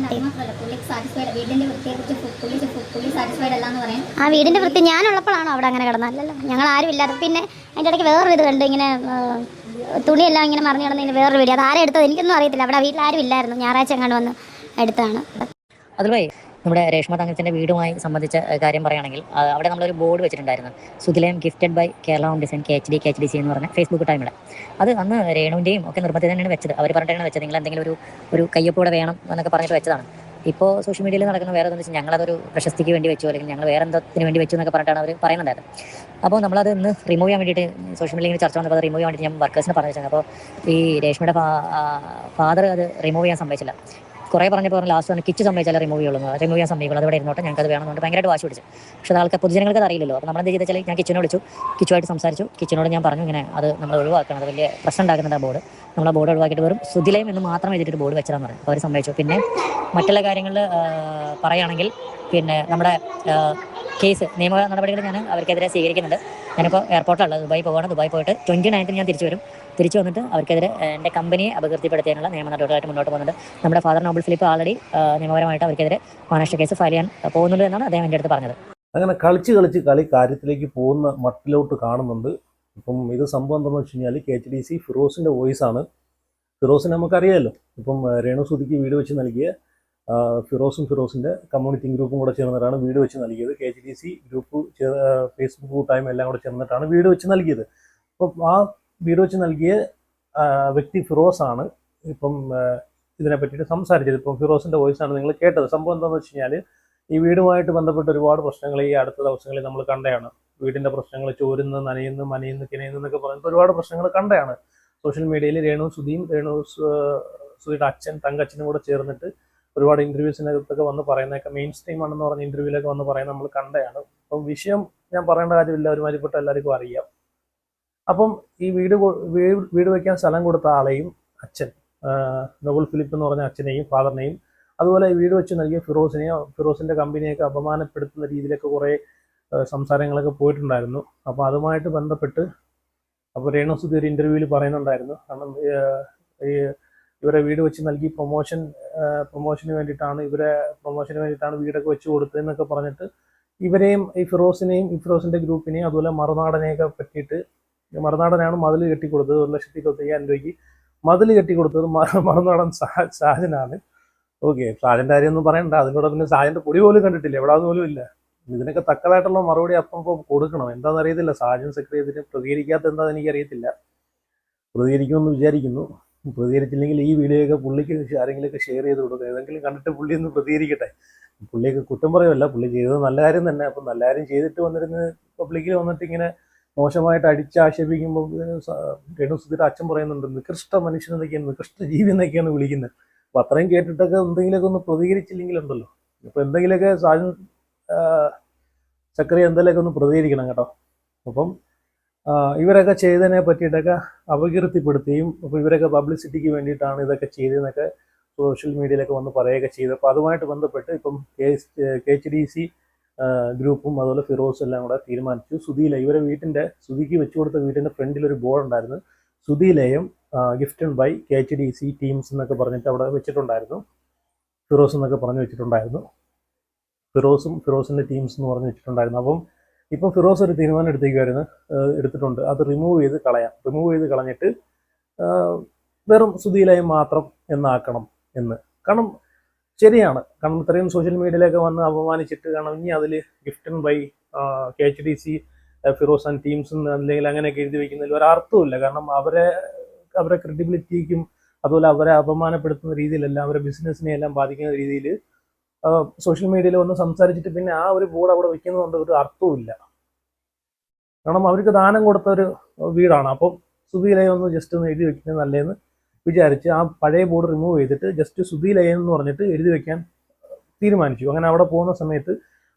വീടിന്റെ ആ വീടിന്റെ വൃത്തി ഞാനുള്ളപ്പോഴാണോ അവിടെ അങ്ങനെ കിടന്നല്ലല്ലോ ഞങ്ങൾ ആരും ഇല്ലാതെ പിന്നെ അതിന്റെ ഇടയ്ക്ക് വേറൊരു ഇത് കണ്ടു. ഇങ്ങനെ തുണിയെല്ലാം ഇങ്ങനെ മറിഞ്ഞു കിടന്നതിന് വേറൊരു വീട് അത് ആരെടുത്തത് എനിക്കൊന്നും അറിയത്തില്ല. അവിടെ വീട്ടിൽ ആരും ഇല്ലായിരുന്നു ഞായറാഴ്ച എങ്ങാണ്ട് വന്ന് എടുത്താണ് നമ്മുടെ രേഷ്മ തങ്കച്ചന്റെ വീടുമായി സംബന്ധിച്ച കാര്യം പറയുകയാണെങ്കിൽ അവിടെ നമ്മളൊരു ബോർഡ് വെച്ചിട്ടുണ്ടായിരുന്നു. Sukhilayam gifted by Kerala home design K H D K H D C എന്ന് പറഞ്ഞ ഫേസ്ബുക്ക് ടൈമിൽ അത് അന്ന് രേണുവിന്റെയും ഒക്കെ നിർബന്ധത്തിൽ തന്നെയാണ് വെച്ചത്. അവർ പറഞ്ഞിട്ടാണ് വെച്ചത് നിങ്ങൾ എന്തെങ്കിലും ഒരു ഒരു കയ്യൊപ്പോടെ വേണം എന്നൊക്കെ പറഞ്ഞിട്ട് വെച്ചതാണ്. ഇപ്പോൾ സോഷ്യൽ മീഡിയയിൽ നടക്കുന്ന വേറെ എന്താണെന്ന് വെച്ചാൽ ഞങ്ങളതൊരു പ്രശസ്തിക്ക് വേണ്ടി വെച്ചു അല്ലെങ്കിൽ ഞങ്ങൾ വേറെ എന്തത്തിന് വേണ്ടി വെച്ചു എന്നൊക്കെ പറഞ്ഞിട്ടാണ് അവർ പറയുന്നുണ്ടായിരുന്നത്. അപ്പോൾ നമ്മളത് ഇന്ന് റിമൂവ് ചെയ്യാൻ വേണ്ടിയിട്ട് സോഷ്യൽ മീഡിയയിൽ ചർച്ച വന്നപ്പോൾ അത് റിമൂവ് ചെയ്യാൻ വേണ്ടി ഞാൻ വർക്കേഴ്സിനെ പറഞ്ഞു വെച്ചാൽ അപ്പോൾ ഈ രേഷ്മയുടെ ഫാദർ അത് റിമൂവ് ചെയ്യാൻ സമ്മതിച്ചില്ല. കുറേ പറഞ്ഞപ്പോൾ പറഞ്ഞു ലാസ്റ്റ് വന്ന് കിച്ച് സമ്മതിച്ചാൽ റിമൂവ് ചെയ്യുള്ളൂ റിമൂവ് ചെയ്യാൻ സമ്മതിക്കുള്ളൂ അവിടെ ഇരുന്നോട്ടെ. ഞങ്ങൾക്ക് അത് വേണമെന്നുണ്ട്. ഭയങ്കരമായിട്ട് വാശി പിടിച്ചു. പക്ഷേ ആൾക്ക് പൊതുജനങ്ങൾക്ക് അത് അറിയില്ലല്ലോ. അപ്പോൾ നമ്മൾ എന്ത് ചെയ്താൽ ഞാൻ കിച്ചനെ വിളിച്ചു. കിച്ചുമായിട്ട് സംസാരിച്ചു. കിച്ചനോട് ഞാൻ പറഞ്ഞു ഇങ്ങനെ അത് നമ്മൾ ഒഴിവാക്കണം. അത് വലിയ പ്രശ്നം ഉണ്ടാക്കുന്നുണ്ട് ആ ബോർഡ്. നമ്മൾ ബോർഡ് ഒഴിവാക്കിയിട്ട് വെറും സുതിലയം എന്ന് മാത്രം എഴുതിയിട്ട് ബോർഡ് വെച്ചതാന്ന് പറഞ്ഞു. അവർ സമ്മതിച്ചു. പിന്നെ മറ്റുള്ള കാര്യങ്ങളിൽ പറയുകയാണെങ്കിൽ പിന്നെ നമ്മുടെ കേസ് നിയമ നടപടികൾ ഞാൻ അവർക്കെതിരെ സ്വീകരിക്കുന്നുണ്ട്. ഞാനിപ്പോൾ എയർപോർട്ടിലുള്ളത് ദുബായി പോവാണ്. ദുബായി പോയിട്ട് ട്വന്റി നയൻത്തിന് ഞാൻ തിരിച്ചു വരും. തിരിച്ചു വന്നിട്ട് അവർക്കെതിരെ എന്റെ കമ്പനിയെ അപകീർത്തിപ്പെടുത്തിയതിനുള്ള നിയമ നടപടികളായിട്ട് മുന്നോട്ട് പോകുന്നുണ്ട്. നമ്മുടെ ഫാദർ നോബിൾ ഫിലിപ്പ് ആൾറെഡി നിയമപരമായിട്ട് അവർക്കെതിരെ മഹാരാഷ്ട്ര കേസ് ഫയൽ ചെയ്യാൻ പോകുന്നുണ്ട് എന്നാണ് അദ്ദേഹം എന്റെ അടുത്ത് പറഞ്ഞത്. അങ്ങനെ കളിച്ച് കളിച്ച് കളി കാര്യത്തിലേക്ക് പോകുന്ന മട്ടിലോട്ട് കാണുന്നുണ്ട്. ഇപ്പം ഇത് സംഭവം എന്താണെന്ന് വെച്ച് കഴിഞ്ഞാൽ കെ എച്ച് ഡി സി ഫിറോസിന്റെ വോയിസ് ആണ്. ഫിറോസിനെ നമുക്കറിയാമല്ലോ ഇപ്പം രേണു സുധിക്ക് വീട് വെച്ച് നൽകിയ ഫിറോസും ഫിറോസിന്റെ കമ്മ്യൂണിറ്റി ഗ്രൂപ്പും കൂടെ ചേർന്നിട്ടാണ് വീട് വെച്ച് നൽകിയത്. K H D C group Facebook കൂട്ടായ്മ എല്ലാം കൂടെ ചേർന്നിട്ടാണ് വീട് വെച്ച് നൽകിയത്. അപ്പം ആ വീട് നൽകിയ വ്യക്തി ഫിറോസ് ആണ് ഇപ്പം ഇതിനെ പറ്റിയിട്ട് സംസാരിച്ചത്. ഇപ്പം ഫിറോസിന്റെ വോയിസ് ആണ് നിങ്ങൾ കേട്ടത്. സംഭവം എന്താണെന്ന് വെച്ച് കഴിഞ്ഞാൽ ഈ വീടുമായിട്ട് ബന്ധപ്പെട്ട ഒരുപാട് പ്രശ്നങ്ങൾ ഈ അടുത്ത ദിവസങ്ങളിൽ നമ്മൾ കണ്ടതാണ്. വീടിന്റെ പ്രശ്നങ്ങൾ ചോരുന്നു നനയുന്നു മനയുന്നു കിനയുന്നു എന്നൊക്കെ പറഞ്ഞിട്ട് ഒരുപാട് പ്രശ്നങ്ങൾ കണ്ടതാണ്. സോഷ്യൽ മീഡിയയിൽ രേണു സുധീം രേണു സുധിയുടെ അച്ഛൻ തങ്കച്ചനും കൂടെ ചേർന്നിട്ട് ഒരുപാട് ഇന്റർവ്യൂസിനകത്തൊക്കെ വന്ന് പറയുന്നതൊക്കെ മെയിൻ സ്ട്രീം ആണെന്ന് പറഞ്ഞ ഇന്റർവ്യൂലൊക്കെ വന്ന് പറയുന്നത് നമ്മൾ കണ്ടതാണ്. അപ്പം വിഷയം ഞാൻ പറയേണ്ട കാര്യമില്ല. ഒരുമാതിരിപ്പെട്ട എല്ലാവർക്കും അറിയാം. അപ്പം ഈ വീട് വീട് വയ്ക്കാൻ സ്ഥലം കൊടുത്ത ആളെയും അച്ഛൻ നോബൽ ഫിലിപ്പ് എന്ന് പറഞ്ഞ അച്ഛനെയും ഫാദറിനെയും അതുപോലെ വീട് വെച്ച് നൽകിയ ഫിറോസിനെയോ ഫിറോസിന്റെ കമ്പനിയൊക്കെ അപമാനപ്പെടുത്തുന്ന രീതിയിലൊക്കെ കുറേ സംസാരങ്ങളൊക്കെ പോയിട്ടുണ്ടായിരുന്നു. അപ്പോൾ അതുമായിട്ട് ബന്ധപ്പെട്ട് അപ്പോൾ രേണുസുതി ഒരു ഇന്റർവ്യൂവിൽ പറയുന്നുണ്ടായിരുന്നു. കാരണം ഈ ഇവരെ വീട് വെച്ച് നൽകി പ്രൊമോഷൻ പ്രൊമോഷന് വേണ്ടിയിട്ടാണ് ഇവരെ പ്രൊമോഷന് വേണ്ടിയിട്ടാണ് വീടൊക്കെ വെച്ച് കൊടുത്തതെന്നൊക്കെ പറഞ്ഞിട്ട് ഇവരെയും ഈ ഫിറോസിനെയും ഈ ഫിറോസിന്റെ ഗ്രൂപ്പിനെയും അതുപോലെ മറുനാടനെയൊക്കെ പറ്റിയിട്ട് മറുനാടനാണ് മതിൽ കെട്ടിക്കൊടുത്തത് ഒരു ലക്ഷത്തി ഇരുപത്തയ്യായിരം രൂപയ്ക്ക് മതിൽ കെട്ടിക്കൊടുത്തത് മറുനാടൻ ഷാജനാണ് ഓക്കെ ഷാജന്റെ കാര്യമൊന്നും പറയണ്ട. അതിനോട് പിന്നെ ഷാജന്റെ പൊടി പോലും കണ്ടിട്ടില്ല. എവിടെ പോലും ഇല്ല. ഇതിനൊക്കെ തക്കതായിട്ടുള്ള മറുപടി അപ്പം ഇപ്പം കൊടുക്കണം. എന്താണെന്ന് അറിയത്തില്ല. സാജൻ സെക്രട്ടറി ഇതിന് പ്രതികരിക്കാത്ത എന്താണെന്ന് എനിക്കറിയത്തില്ല. പ്രതികരിക്കുമെന്ന് വിചാരിക്കുന്നു. പ്രതികരിച്ചില്ലെങ്കിൽ ഈ വീഡിയോ ഒക്കെ പുള്ളിക്ക് ആരെങ്കിലുമൊക്കെ ഷെയർ ചെയ്ത് കൊടുക്കുക ഏതെങ്കിലും കണ്ടിട്ട് പുള്ളി ഒന്ന് പ്രതികരിക്കട്ടെ. പുള്ളിയൊക്കെ കുറ്റം പറയുമല്ല. പുള്ളി ചെയ്തത് നല്ല കാര്യം തന്നെ. അപ്പം നല്ല കാര്യം ചെയ്തിട്ട് വന്നിരുന്ന് പബ്ലിക്കിൽ വന്നിട്ട് ഇങ്ങനെ മോശമായിട്ട് അടിച്ചാക്ഷേപിക്കുമ്പോൾ രേണു സുധീർ അച്ഛൻ പറയുന്നുണ്ട് നികൃഷ്ട മനുഷ്യൻ എന്നൊക്കെയാണ് നികൃഷ്ട ജീവി എന്നൊക്കെയാണ് വിളിക്കുന്നത്. അപ്പം അത്രയും കേട്ടിട്ടൊക്കെ എന്തെങ്കിലുമൊക്കെ ഒന്ന് പ്രതികരിച്ചില്ലെങ്കിലുണ്ടല്ലോ ഇപ്പം എന്തെങ്കിലുമൊക്കെ സാജൻ ചക്രി എന്തെങ്കിലുമൊക്കെ ഒന്ന് പ്രതികരിക്കണം കേട്ടോ. അപ്പം ഇവരൊക്കെ ചെയ്തതിനെ പറ്റിയിട്ടൊക്കെ അപകീർത്തിപ്പെടുത്തുകയും അപ്പോൾ ഇവരൊക്കെ പബ്ലിസിറ്റിക്ക് വേണ്ടിയിട്ടാണ് ഇതൊക്കെ ചെയ്തതെന്നൊക്കെ സോഷ്യൽ മീഡിയയിലൊക്കെ വന്ന് പറയുകയൊക്കെ ചെയ്തു. അപ്പോൾ അതുമായിട്ട് ബന്ധപ്പെട്ട് ഇപ്പം കെ എച്ച് ഡി സി ഗ്രൂപ്പും അതുപോലെ ഫിറോസ് എല്ലാം കൂടെ തീരുമാനിച്ചു. സുധീല ഇവരെ വീട്ടിന്റെ സുധിക്ക് വെച്ചു കൊടുത്ത വീട്ടിന്റെ ഫ്രണ്ടിൽ ഒരു ബോർഡ് ഉണ്ടായിരുന്നു. Sudhilayam gifted by K H D C teams എന്നൊക്കെ പറഞ്ഞിട്ട് അവിടെ വെച്ചിട്ടുണ്ടായിരുന്നു. ഫിറോസ് എന്നൊക്കെ പറഞ്ഞു വെച്ചിട്ടുണ്ടായിരുന്നു. ഫിറോസും ഫിറോസിന്റെ ടീംസ് എന്ന് പറഞ്ഞു വെച്ചിട്ടുണ്ടായിരുന്നു. അപ്പം ഇപ്പം ഫിറോസ് ഒരു തീരുമാനം എടുത്തേക്കുമായിരുന്നു എടുത്തിട്ടുണ്ട്. അത് റിമൂവ് ചെയ്ത് കളയാം. റിമൂവ് ചെയ്ത് കളഞ്ഞിട്ട് വെറും സുധീലയം മാത്രം എന്നാക്കണം എന്ന്. കാരണം ശരിയാണ്. കാരണം ഇത്രയും സോഷ്യൽ മീഡിയയിലൊക്കെ വന്ന് അപമാനിച്ചിട്ട് കാരണം ഇനി അതിൽ gifted by K H D C Firoz and teams അല്ലെങ്കിൽ അങ്ങനെയൊക്കെ എഴുതി വെക്കുന്നതിൽ ഒരർത്ഥമില്ല കാരണം അവരെ അവരെ ക്രെഡിബിലിറ്റിക്കും അതുപോലെ അവരെ അപമാനപ്പെടുത്തുന്ന രീതിയിലല്ല അവരെ ബിസിനസ്സിനെ എല്ലാം ബാധിക്കുന്ന രീതിയിൽ സോഷ്യൽ മീഡിയയിൽ ഒന്ന് സംസാരിച്ചിട്ട് പിന്നെ ആ ഒരു ബോർഡ് അവിടെ വെക്കുന്നതുകൊണ്ട് ഒരു അർത്ഥവുമില്ല കാരണം അവർക്ക് ദാനം കൊടുത്ത ഒരു വീടാണ്. അപ്പം സുബിയിലെ ഒന്ന് ജസ്റ്റ് ഒന്ന് എഴുതി വെക്കുന്നത് നല്ലതെന്ന് വിചാരിച്ച് ആ പഴയ ബോർഡ് റിമൂവ് ചെയ്തിട്ട് ജസ്റ്റ് സുധി ലയൻ എന്ന് പറഞ്ഞിട്ട് എഴുതി വെക്കാൻ തീരുമാനിച്ചു. അങ്ങനെ അവിടെ പോകുന്ന സമയത്ത്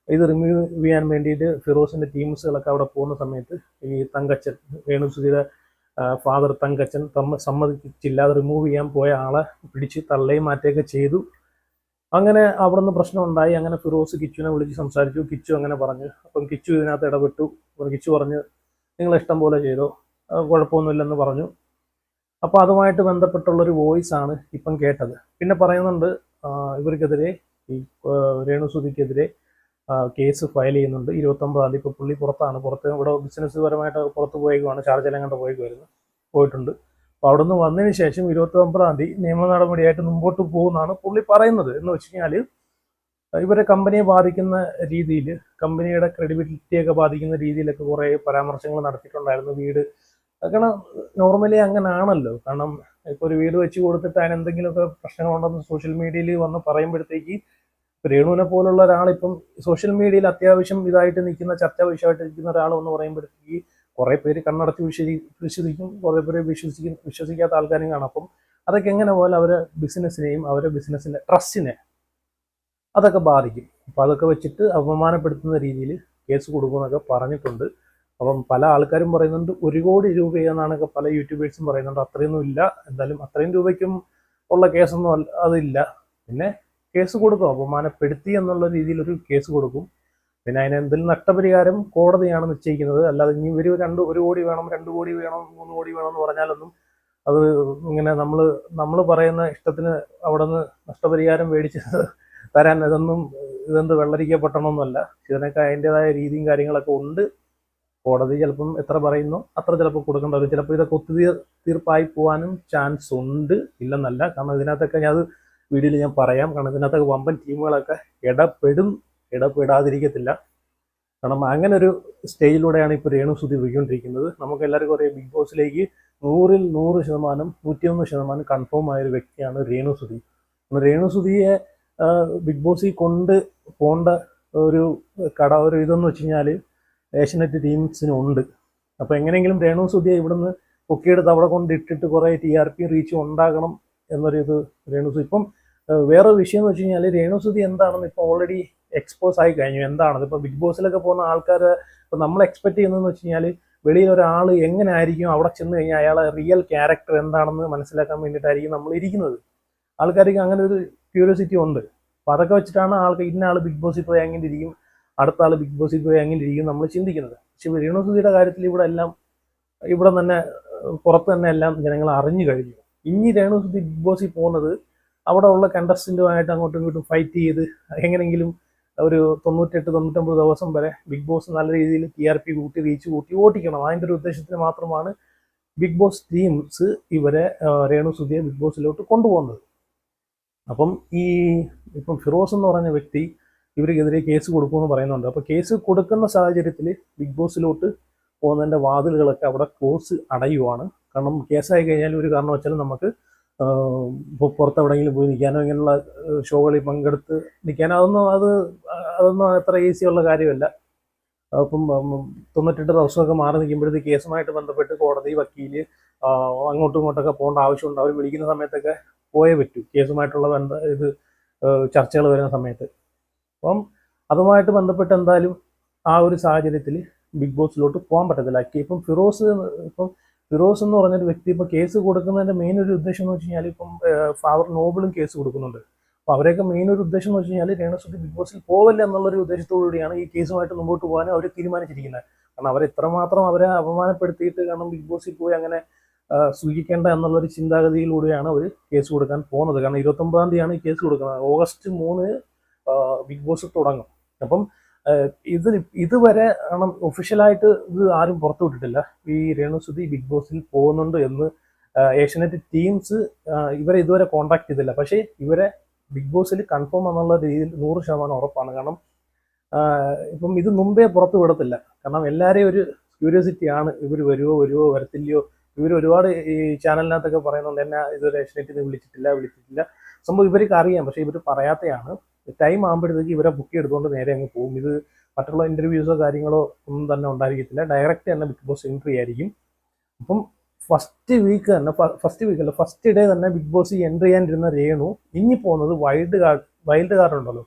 ഇത് റിമൂവ് ചെയ്യാൻ വേണ്ടിയിട്ട് ഫിറോസിന്റെ ടീംസുകളൊക്കെ അവിടെ പോകുന്ന സമയത്ത് ഈ തങ്കച്ചൻ വേണു സുധീര ഫാദർ തങ്കച്ചൻ തമ്മ സമ്മതിച്ചില്ലാതെ റിമൂവ് ചെയ്യാൻ പോയ ആളെ പിടിച്ച് തള്ളയും മാറ്റുകയൊക്കെ ചെയ്തു. അങ്ങനെ അവിടുന്ന് പ്രശ്നം ഉണ്ടായി അങ്ങനെ ഫിറോസ് കിച്ചുവിനെ വിളിച്ച് സംസാരിച്ചു. കിച്ചു അങ്ങനെ പറഞ്ഞു. അപ്പം കിച്ചു ഇതിനകത്ത് ഇടപെട്ടു. കിച്ചു പറഞ്ഞു നിങ്ങൾ ഇഷ്ടം പോലെ ചെയ്തോ. കുഴപ്പമൊന്നുമില്ലെന്ന് പറഞ്ഞു. അപ്പോൾ അതുമായിട്ട് ബന്ധപ്പെട്ടുള്ളൊരു വോയിസ് ആണ് ഇപ്പം കേട്ടത്. പിന്നെ പറയുന്നുണ്ട് ഇവർക്കെതിരെ ഈ രേണുസുതിക്കെതിരെ കേസ് ഫയൽ ചെയ്യുന്നുണ്ട്. ഇരുപത്തൊമ്പതാം തീയതി ഇപ്പോൾ പുള്ളി പുറത്താണ്. പുറത്ത് ഇവിടെ ബിസിനസ് പരമായിട്ട് പുറത്ത് പോയേക്കുവാണ്. കണ്ട് പോയേക്കുമായിരുന്നു പോയിട്ടുണ്ട്. അപ്പോൾ അവിടെ നിന്ന് വന്നതിന് ശേഷം ഇരുപത്തി ഒമ്പതാം തീയതി നിയമ നടപടിയായിട്ട് മുമ്പോട്ട് പോകുമെന്നാണ് പുള്ളി പറയുന്നത്. എന്ന് വെച്ച് കഴിഞ്ഞാൽ ഇവരെ കമ്പനിയെ ബാധിക്കുന്ന രീതിയിൽ കമ്പനിയുടെ ക്രെഡിബിലിറ്റിയൊക്കെ ബാധിക്കുന്ന രീതിയിലൊക്കെ കുറേ പരാമർശങ്ങൾ നടത്തിയിട്ടുണ്ടായിരുന്നു. വീട് കാരണം നോർമലി അങ്ങനെ ആണല്ലോ കാരണം ഇപ്പോൾ ഒരു വീട് വെച്ച് കൊടുത്തിട്ട് അതിന് എന്തെങ്കിലുമൊക്കെ പ്രശ്നങ്ങളുണ്ടെന്ന് സോഷ്യൽ മീഡിയയിൽ വന്ന് പറയുമ്പോഴത്തേക്ക് ഇപ്പൊ രേണുവിനെ പോലുള്ള ഒരാളിപ്പം സോഷ്യൽ മീഡിയയിൽ അത്യാവശ്യം ഇതായിട്ട് നിൽക്കുന്ന ചർച്ചാ വിഷയമായിട്ട് നിൽക്കുന്ന ഒരാൾ എന്ന് പറയുമ്പോഴത്തേക്ക് കുറേ പേര് കണ്ണടച്ച് വിശ്വസി വിശ്വസിക്കും കുറേ പേര് വിശ്വസിക്കും വിശ്വസിക്കാത്ത ആൾക്കാരും കാണും. അപ്പം അതൊക്കെ എങ്ങനെ പോലെ അവരെ ബിസിനസ്സിനെയും അവരെ ബിസിനസ്സിന്റെ ട്രസ്റ്റിനെ അതൊക്കെ ബാധിക്കും. അപ്പൊ അതൊക്കെ വെച്ചിട്ട് അപമാനപ്പെടുത്തുന്ന രീതിയിൽ കേസ് കൊടുക്കുമെന്നൊക്കെ പറഞ്ഞിട്ടുണ്ട്. അപ്പം പല ആൾക്കാരും പറയുന്നുണ്ട് ഒരു കോടി രൂപയെന്നാണ് പല യൂട്യൂബേഴ്സും പറയുന്നുണ്ട്. അത്രയൊന്നും ഇല്ല. എന്തായാലും അത്രയും രൂപയ്ക്കും ഉള്ള കേസൊന്നും അതില്ല. പിന്നെ കേസ് കൊടുക്കും. അപമാനപ്പെടുത്തി എന്നുള്ള രീതിയിൽ ഒരു കേസ് കൊടുക്കും. പിന്നെ അതിന് എന്തെങ്കിലും നഷ്ടപരിഹാരം കോടതിയാണ് നിശ്ചയിക്കുന്നത്. അല്ലാതെ ഇനി ഇവർ രണ്ട് ഒരു കോടി വേണം രണ്ട് കോടി വേണം മൂന്ന് കോടി വേണം എന്ന് പറഞ്ഞാലൊന്നും അത് ഇങ്ങനെ നമ്മൾ നമ്മൾ പറയുന്ന ഇഷ്ടത്തിന് അവിടെ നിന്ന് നഷ്ടപരിഹാരം മേടിച്ച് തരാൻ ഇതൊന്നും ഇതെന്ത് വെള്ളരിക്കപ്പെട്ടണമെന്നല്ല ഇതിനൊക്കെ അതിന്റെതായ രീതിയും കാര്യങ്ങളൊക്കെ ഉണ്ട്. കോടതി ചിലപ്പം എത്ര പറയുന്നു അത്ര ചിലപ്പോൾ കൊടുക്കേണ്ട വരും. ചിലപ്പോൾ ഇതൊക്കെ ഒത്തുതീർ തീർപ്പായി പോകാനും ചാൻസ് ഉണ്ട്. ഇല്ലെന്നല്ല കാരണം ഇതിനകത്തൊക്കെ ഞാൻ അത് വീഡിയോയിൽ ഞാൻ പറയാം. കാരണം ഇതിനകത്തൊക്കെ വമ്പൻ ടീമുകളൊക്കെ ഇടപെടും ഇടപെടാതിരിക്കത്തില്ല. കാരണം അങ്ങനെ ഒരു സ്റ്റേജിലൂടെയാണ് ഇപ്പോൾ രേണുസുതി പോയിക്കൊണ്ടിരിക്കുന്നത്. നമുക്ക് എല്ലാവർക്കും അറിയാം ബിഗ് ബോസിലേക്ക് നൂറിൽ നൂറ് ശതമാനം നൂറ്റിയൊന്ന് ശതമാനം കൺഫേം ആയൊരു വ്യക്തിയാണ് രേണുസുതി. രേണുസുതിയെ ബിഗ് ബോസിൽ കൊണ്ട് പോകേണ്ട ഒരു കട ഒരു ഇതെന്ന് വെച്ച് കഴിഞ്ഞാൽ ഏഷ്യനെറ്റ് ടീംസിനുണ്ട് അപ്പോൾ എങ്ങനെയെങ്കിലും രേണു സുധിയ ഇവിടുന്ന് പൊക്കിയെടുത്ത് അവിടെ കൊണ്ട് ഇട്ടിട്ട് കുറേ ടി ആർ പി റീച്ച് ഉണ്ടാകണം എന്നൊരു ഇത് സുധി. ഇപ്പം വേറെ വിഷയം എന്ന് വെച്ച് കഴിഞ്ഞാൽ രേണു സുധി എന്താണെന്ന് ഇപ്പോൾ ഓൾറെഡി എക്സ്പോസ് ആയി കഴിഞ്ഞു. എന്താണത്? ഇപ്പോൾ ബിഗ് ബോസിലൊക്കെ പോകുന്ന ആൾക്കാർ ഇപ്പം നമ്മൾ എക്സ്പെക്ട് ചെയ്യുന്നതെന്ന് വെച്ച് കഴിഞ്ഞാൽ വെളിയിൽ ഒരാൾ എങ്ങനെ ആയിരിക്കും അവിടെ ചെന്ന് കഴിഞ്ഞാൽ അയാളെ റിയൽ ക്യാരക്ടർ എന്താണെന്ന് മനസ്സിലാക്കാൻ വേണ്ടിയിട്ടായിരിക്കും നമ്മൾ ഇരിക്കുന്നത്. ആൾക്കാർക്ക് അങ്ങനെ ഒരു ക്യൂരിയോസിറ്റി ഉണ്ട്. അപ്പോൾ അതൊക്കെ വെച്ചിട്ടാണ് ആൾക്ക് ഇന്ന ആൾ ബിഗ് ബോസിൽ പോയി എങ്ങനെ ഇരിക്കും. അടുത്ത ആൾ ബിഗ് ബോസിൽ പോയി അങ്ങനെ ഇരിക്കും നമ്മൾ ചിന്തിക്കുന്നത്. പക്ഷെ രേണുസുതിയുടെ കാര്യത്തിൽ ഇവിടെ എല്ലാം ഇവിടെ തന്നെ പുറത്ത് തന്നെ എല്ലാം ജനങ്ങൾ അറിഞ്ഞു കഴിഞ്ഞു. ഇനി രേണുസുതി ബിഗ് ബോസിൽ പോകുന്നത് അവിടെ ഉള്ള കണ്ടസ്റ്റന്റുമായിട്ട് അങ്ങോട്ടും ഇങ്ങോട്ടും ഫൈറ്റ് ചെയ്ത് എങ്ങനെയെങ്കിലും ഒരു തൊണ്ണൂറ്റെട്ട് തൊണ്ണൂറ്റൊമ്പത് ദിവസം വരെ ബിഗ് ബോസ് നല്ല രീതിയിൽ ടി ആർ പി കൂട്ടി റീച്ച് കൂട്ടി ഓട്ടിക്കണം അതിന്റെ ഒരു ഉദ്ദേശത്തിന് മാത്രമാണ് ബിഗ് ബോസ് ടീംസ് ഇവരെ രേണു സുധിയെ ബിഗ് ബോസിലോട്ട് കൊണ്ടുപോകുന്നത്. അപ്പം ഈ ഇപ്പം ഫിറോസ് എന്ന് പറഞ്ഞ വ്യക്തി ഇവർക്കെതിരെ കേസ് കൊടുക്കുമെന്ന് പറയുന്നുണ്ട്. അപ്പോൾ കേസ് കൊടുക്കുന്ന സാഹചര്യത്തിൽ ബിഗ് ബോസിലോട്ട് പോകുന്നതിന്റെ വാതിലുകളൊക്കെ അവിടെ ക്ലോസ് അടയുവാണ്. കാരണം കേസായി കഴിഞ്ഞാൽ ഒരു കാരണം വെച്ചാൽ നമുക്ക് ഇപ്പോൾ പുറത്തെവിടെയെങ്കിലും പോയി നിൽക്കാനോ ഇങ്ങനെയുള്ള ഷോകളിൽ പങ്കെടുത്ത് നിൽക്കാനോ അതൊന്നും അത് അതൊന്നും അത്ര ഈസിയുള്ള കാര്യമല്ല. അപ്പം തൊണ്ണൂറ്റെട്ട് ദിവസമൊക്കെ മാറി നിൽക്കുമ്പോഴത്തേക്ക് കേസുമായിട്ട് ബന്ധപ്പെട്ട് കോടതി വക്കീൽ അങ്ങോട്ടും ഇങ്ങോട്ടൊക്കെ പോകേണ്ട ആവശ്യമുണ്ട്. അവർ വിളിക്കുന്ന സമയത്തൊക്കെ പോയേ പറ്റൂ. കേസുമായിട്ടുള്ള ബന്ധ ഇത് ചർച്ചകൾ വരുന്ന സമയത്ത്. അപ്പം അതുമായിട്ട് ബന്ധപ്പെട്ട് എന്തായാലും ആ ഒരു സാഹചര്യത്തിൽ ബിഗ് ബോസിലോട്ട് പോകാൻ പറ്റത്തില്ല. ഇപ്പം ഫിറോസ് ഇപ്പം ഫിറോസ് എന്ന് പറഞ്ഞൊരു വ്യക്തി ഇപ്പം കേസ് കൊടുക്കുന്നതിന്റെ മെയിൻ ഒരു ഉദ്ദേശം എന്ന് വെച്ച് കഴിഞ്ഞാൽ ഇപ്പം ഫാദർ നോബിളും കേസ് കൊടുക്കുന്നുണ്ട്. അപ്പോൾ അവരെയൊക്കെ മെയിൻ ഒരു ഉദ്ദേശം എന്ന് വെച്ച് കഴിഞ്ഞാൽ രേണുസുദ്ധി ബിഗ് ബോസിൽ പോവല്ല എന്നുള്ളൊരു ഉദ്ദേശത്തോടു കൂടിയാണ് ഈ കേസുമായിട്ട് മുമ്പോട്ട് പോകാൻ അവർ തീരുമാനിച്ചിരിക്കുന്നത്. കാരണം അവർ ഇത്രമാത്രം അവരെ അപമാനപ്പെടുത്തിയിട്ട് കാരണം ബിഗ് ബോസിൽ പോയി അങ്ങനെ സൂചിക്കേണ്ട എന്നുള്ളൊരു ചിന്താഗതിയിലൂടെയാണ് അവർ കേസ് കൊടുക്കാൻ പോകുന്നത്. കാരണം ഇരുപത്തൊമ്പതാം തീയതിയാണ് ഈ കേസ് കൊടുക്കുന്നത്. ഓഗസ്റ്റ് മൂന്ന് ബിഗ് ബോസ് തുടങ്ങും. അപ്പം ഇത് ഇതുവരെ ആണ് ഒഫീഷ്യലായിട്ട് ഇത് ആരും പുറത്തു വിട്ടിട്ടില്ല. ഈ രേണുസുതി ബിഗ് ബോസിൽ പോകുന്നുണ്ട് എന്ന് ഏഷ്യനെറ്റ് ടീംസ് ഇവരെ ഇതുവരെ കോണ്ടാക്ട് ചെയ്തില്ല. പക്ഷേ ഇവരെ ബിഗ് ബോസിൽ കൺഫേം എന്നുള്ള രീതിയിൽ നൂറ് ശതമാനം ഉറപ്പാണ്. കാരണം ഇപ്പം ഇത് മുമ്പേ പുറത്തു വിടത്തില്ല. കാരണം എല്ലാവരെയും ഒരു ക്യൂരിയോസിറ്റി ആണ്. ഇവർ വരുവോ വരുവോ വരത്തില്ലയോ? ഇവർ ഒരുപാട് ഈ ചാനലിനകത്തൊക്കെ പറയുന്നുണ്ട് എന്നെ ഇതുവരെ ഏഷ്യനെറ്റിൽ നിന്ന് വിളിച്ചിട്ടില്ല വിളിച്ചിട്ടില്ല. സംഭവം ഇവർക്ക് അറിയാം. പക്ഷേ ഇവർ പറയാത്തയാണ്. ടൈം ആകുമ്പോഴത്തേക്ക് ഇവരെ ബുക്ക് ചെയ്തുകൊണ്ട് നേരെ അങ്ങ് പോകും ഇത് മറ്റുള്ള ഇന്റർവ്യൂസോ കാര്യങ്ങളോ ഒന്നും തന്നെ ഉണ്ടായിരിക്കത്തില്ല. ഡയറക്റ്റ് തന്നെ ബിഗ് ബോസ് എൻട്രി ആയിരിക്കും. അപ്പം ഫസ്റ്റ് വീക്ക് തന്നെ ഫസ്റ്റ് വീക്ക് അല്ല ഫസ്റ്റ് ഡേ തന്നെ ബിഗ് ബോസ് എൻട്രി ചെയ്യാനിരുന്ന രേണു ഇനി പോകുന്നത് വൈൽഡ് കാർഡ് വൈൽഡ് കാർഡ് ഉണ്ടല്ലോ.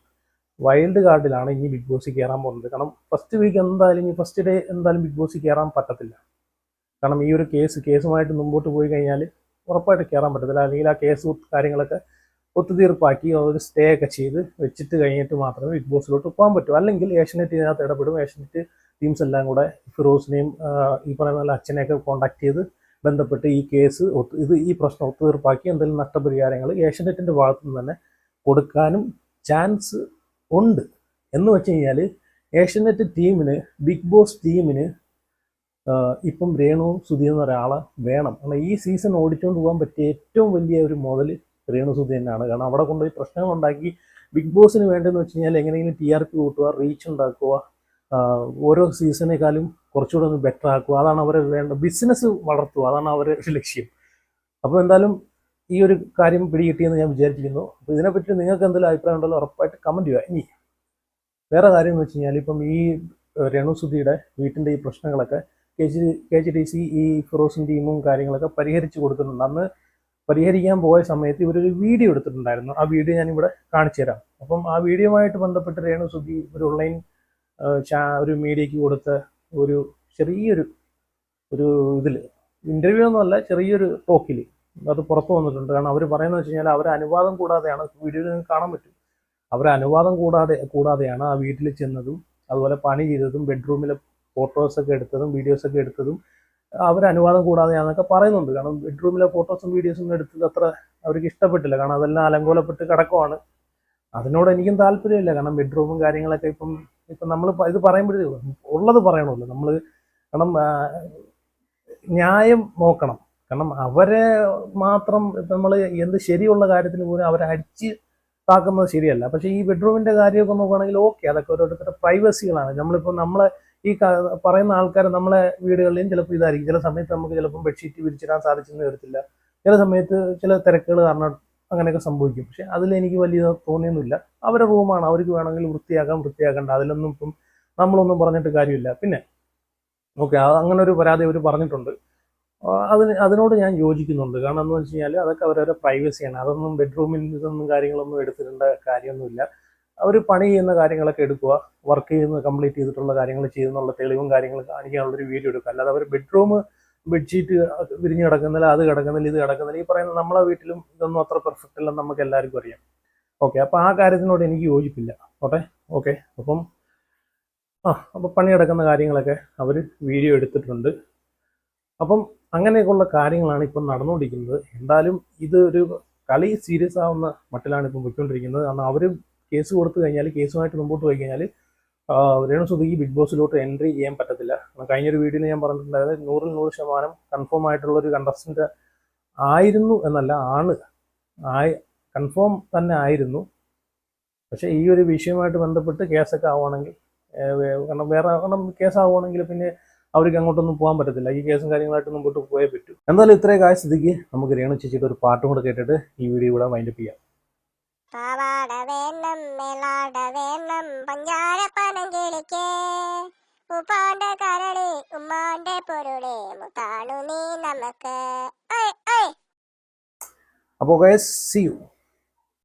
വൈൽഡ് കാർഡിലാണ് ഇനി ബിഗ് ബോസ് കയറാൻ പോകുന്നത്. കാരണം ഫസ്റ്റ് വീക്ക് എന്തായാലും ഈ ഫസ്റ്റ് ഡേ എന്തായാലും ബിഗ് ബോസ് കയറാൻ പറ്റത്തില്ല. കാരണം ഈ ഒരു കേസ് കേസുമായിട്ട് മുമ്പോട്ട് പോയി കഴിഞ്ഞാൽ ഉറപ്പായിട്ട് കയറാൻ പറ്റത്തില്ല. അല്ലെങ്കിൽ ആ കേസ് കാര്യങ്ങളൊക്കെ ഒത്തുതീർപ്പാക്കി ഒരു സ്റ്റേ ഒക്കെ ചെയ്ത് വെച്ചിട്ട് കഴിഞ്ഞിട്ട് മാത്രമേ ബിഗ് ബോസിലോട്ട് പോകാൻ പറ്റൂ. അല്ലെങ്കിൽ ഏഷ്യനെറ്റ് ഇതിനകത്ത് ഇടപെടും. ഏഷ്യനെറ്റ് ടീംസ് എല്ലാം കൂടെ ഫിറോസിനെയും ഈ പറയുന്ന അച്ഛനെയൊക്കെ കോൺടാക്ട് ചെയ്ത് ബന്ധപ്പെട്ട് ഈ കേസ് ഇത് ഈ പ്രശ്നം ഒത്തുതീർപ്പാക്കി എന്തെങ്കിലും നഷ്ടപരിഹാരങ്ങൾ ഏഷ്യനെറ്റിന്റെ ഭാഗത്തു നിന്ന് തന്നെ കൊടുക്കാനും ചാൻസ് ഉണ്ട്. എന്ന് വെച്ച് കഴിഞ്ഞാൽ ഏഷ്യനെറ്റ് ടീമിന് ബിഗ് ബോസ് ടീമിന് ഇപ്പം രേണു സുധി എന്ന ഒരാളെ വേണം. കാരണം ഈ സീസൺ ഓടിച്ചുകൊണ്ട് പോകാൻ പറ്റിയ ഏറ്റവും വലിയ ഒരു മുതൽ രേണു സുധി തന്നെയാണ് കാരണം അവിടെ കൊണ്ടുപോയി പ്രശ്നങ്ങൾ ഉണ്ടാക്കി ബിഗ് ബോസിന് വേണ്ടതെന്ന് വെച്ച് കഴിഞ്ഞാൽ എങ്ങനെയെങ്കിലും ടി ആർ പി കൂട്ടുക റീച്ച് ഉണ്ടാക്കുക ഓരോ സീസണേക്കാളും കുറച്ചുകൂടെ ഒന്ന് ബെറ്റർ ആക്കുക. അതാണ് അവരെ വേണ്ട ബിസിനസ് വളർത്തുക. അതാണ് അവരുടെ ലക്ഷ്യം. അപ്പോൾ എന്തായാലും ഈ ഒരു കാര്യം പിടികിട്ടിയെന്ന് ഞാൻ വിചാരിച്ചിരിക്കുന്നു. അപ്പോൾ ഇതിനെപ്പറ്റി നിങ്ങൾക്ക് എന്തെങ്കിലും അഭിപ്രായം ഉണ്ടല്ലോ ഉറപ്പായിട്ട് കമന്റ് ചെയ്യുക. ഇനി വേറെ കാര്യം എന്ന് വെച്ച് കഴിഞ്ഞാൽ ഇപ്പം ഈ രേണുസുധിയുടെ വീട്ടിന്റെ ഈ പ്രശ്നങ്ങളൊക്കെ K G K G D C ഈ ഫിറോസും ടീമും കാര്യങ്ങളൊക്കെ പരിഹരിച്ച് കൊടുത്തിട്ടുണ്ട്. അന്ന് പരിഹരിക്കാൻ പോയ സമയത്ത് ഇവരൊരു വീഡിയോ എടുത്തിട്ടുണ്ടായിരുന്നു. ആ വീഡിയോ ഞാനിവിടെ കാണിച്ചു തരാം. അപ്പം ആ വീഡിയോയുമായിട്ട് ബന്ധപ്പെട്ട് രേണു സുധി ഒരു ഓൺലൈൻ ഒരു മീഡിയയ്ക്ക് കൊടുത്ത ഒരു ചെറിയൊരു ഒരു ഇതിൽ ഇന്റർവ്യൂ ഒന്നുമല്ല ചെറിയൊരു ടോക്കിൽ അത് പുറത്തു വന്നിട്ടുണ്ട്. കാരണം അവർ പറയുന്നത് വെച്ച് കഴിഞ്ഞാൽ അവരെ അനുവാദം കൂടാതെയാണ് വീഡിയോയിൽ നിങ്ങൾക്ക് കാണാൻ പറ്റും. അവരെ അനുവാദം കൂടാതെ കൂടാതെയാണ് ആ വീട്ടിൽ ചെന്നതും അതുപോലെ പണി ചെയ്തതും ബെഡ്റൂമിലെ ഫോട്ടോസൊക്കെ എടുത്തതും വീഡിയോസൊക്കെ എടുത്തതും അവർ അനുവാദം കൂടാതെയാണെന്നൊക്കെ പറയുന്നുണ്ട്. കാരണം ബെഡ്റൂമിലെ ഫോട്ടോസും വീഡിയോസും എടുത്തത് അത്ര അവർക്ക് ഇഷ്ടപ്പെട്ടില്ല. കാരണം അതെല്ലാം അലങ്കോലപ്പെട്ട് കിടക്കുവാണ്. അതിനോട് എനിക്കും താല്പര്യമില്ല. കാരണം ബെഡ്റൂമും കാര്യങ്ങളൊക്കെ ഇപ്പം ഇപ്പം നമ്മൾ ഇത് പറയുമ്പോഴേ ഉള്ളത് പറയണമല്ലോ. നമ്മൾ കാരണം ന്യായം നോക്കണം. കാരണം അവരെ മാത്രം നമ്മൾ എന്ത് ശരിയുള്ള കാര്യത്തിന് പോലും അവരെ അടിച്ച് താക്കുന്നത് ശരിയല്ല. പക്ഷേ ഈ ബെഡ്റൂമിന്റെ കാര്യമൊക്കെ നോക്കുകയാണെങ്കിൽ ഓക്കെ. അതൊക്കെ ഓരോരുത്തരുടെ പ്രൈവസികളാണ് നമ്മളിപ്പോൾ നമ്മളെ ഈ പറയുന്ന ആൾക്കാർ നമ്മളെ വീടുകളിലും ചിലപ്പോൾ ഇതായിരിക്കും. ചില സമയത്ത് നമുക്ക് ചിലപ്പം ബെഡ്ഷീറ്റ് വിരിച്ചിടാൻ സാധിച്ചെന്ന് വരത്തില്ല. ചില സമയത്ത് ചില തിരക്കുകൾ കാരണം അങ്ങനെയൊക്കെ സംഭവിക്കും. പക്ഷെ അതിൽ എനിക്ക് വലിയ തോന്നിയൊന്നുമില്ല. അവരുടെ റൂമാണ് അവർക്ക് വേണമെങ്കിൽ വൃത്തിയാക്കാം വൃത്തിയാക്കണ്ട. അതിലൊന്നും ഇപ്പം നമ്മളൊന്നും പറഞ്ഞിട്ട് കാര്യമില്ല. പിന്നെ ഓക്കെ അങ്ങനെ ഒരു പരാതി അവർ പറഞ്ഞിട്ടുണ്ട്. അതിന് അതിനോട് ഞാൻ യോജിക്കുന്നുണ്ട്. കാരണം എന്ന് വെച്ച് കഴിഞ്ഞാൽ അതൊക്കെ അവരവരുടെ പ്രൈവസിയാണ് അതൊന്നും ബെഡ്റൂമിൽ നിന്നും കാര്യങ്ങളൊന്നും എടുത്തിടേണ്ട കാര്യമൊന്നുമില്ല. അവർ പണി ചെയ്യുന്ന കാര്യങ്ങളൊക്കെ എടുക്കുക വർക്ക് ചെയ്യുന്ന കംപ്ലീറ്റ് ചെയ്തിട്ടുള്ള കാര്യങ്ങൾ ചെയ്യുന്നുള്ള തെളിവും കാര്യങ്ങളും കാണിക്കാനുള്ളൊരു വീഡിയോ എടുക്കുക. അല്ലാതെ അവർ ബെഡ്റൂം ബെഡ്ഷീറ്റ് വിരിഞ്ഞ് കിടക്കുന്നില്ല അത് കിടക്കുന്നില്ല ഇത് കിടക്കുന്നില്ല. ഈ പറയുന്ന നമ്മളെ വീട്ടിലും ഇതൊന്നും അത്ര പെർഫെക്റ്റ് അല്ലെന്ന് നമുക്ക് എല്ലാവർക്കും അറിയാം. ഓക്കെ അപ്പോൾ ആ കാര്യത്തിനോട് എനിക്ക് യോജിപ്പില്ല. ഓട്ടെ ഓക്കെ അപ്പം ആ അപ്പോൾ പണി കിടക്കുന്ന കാര്യങ്ങളൊക്കെ അവർ വീഡിയോ എടുത്തിട്ടുണ്ട്. അപ്പം അങ്ങനെയൊക്കെയുള്ള കാര്യങ്ങളാണ് ഇപ്പം നടന്നുകൊണ്ടിരിക്കുന്നത്. എന്തായാലും ഇത് ഒരു കളി സീരിയസ് ആവുന്ന മട്ടിലാണ് ഇപ്പം പോയിക്കൊണ്ടിരിക്കുന്നത്. കാരണം അവർ കേസ് കൊടുത്തു കഴിഞ്ഞാൽ കേസുമായിട്ട് മുമ്പോട്ട് പോയി കഴിഞ്ഞാൽ രേണു രേണുസുധിക്ക് ബിഗ് ബോസിലോട്ട് എൻട്രി ചെയ്യാൻ പറ്റത്തില്ല. കഴിഞ്ഞൊരു വീഡിയോയിൽ ഞാൻ പറഞ്ഞിട്ടുണ്ടായത് നൂറിൽ നൂറ് ശതമാനം കൺഫേം ആയിട്ടുള്ള ഒരു കണ്ടസ്റ്റന്റ് ആയിരുന്നു എന്നല്ല ആണ്. ആയി കൺഫേം തന്നെ ആയിരുന്നു. പക്ഷേ ഈ ഒരു വിഷയവുമായിട്ട് ബന്ധപ്പെട്ട് കേസൊക്കെ ആവുകയാണെങ്കിൽ കാരണം വേറെ കാരണം കേസാവുകയാണെങ്കിൽ പിന്നെ അവർക്ക് അങ്ങോട്ടൊന്നും പോകാൻ പറ്റത്തില്ല. ഈ കേസും കാര്യങ്ങളായിട്ട് മുമ്പോട്ട് പോയേ പറ്റൂ. എന്തായാലും ഇത്രയും കാശ് സ്ഥിതിക്ക് നമുക്ക് രേണു ചേച്ചിയുടെ ഒരു പാട്ടും കൂടെ കേട്ടിട്ട് ഈ വീഡിയോ ഇവിടെ വൈൻഡപ്പ് ചെയ്യാം. பாவாட வேணும் மேலாட வேணும் பஞ்சார பனங்கிழிக்கே. உப்பாண்ட கரடி உம்மாண்ட பொருளே முத்தானு நீ நமக்கு அப்போ கைஸ் சி யூ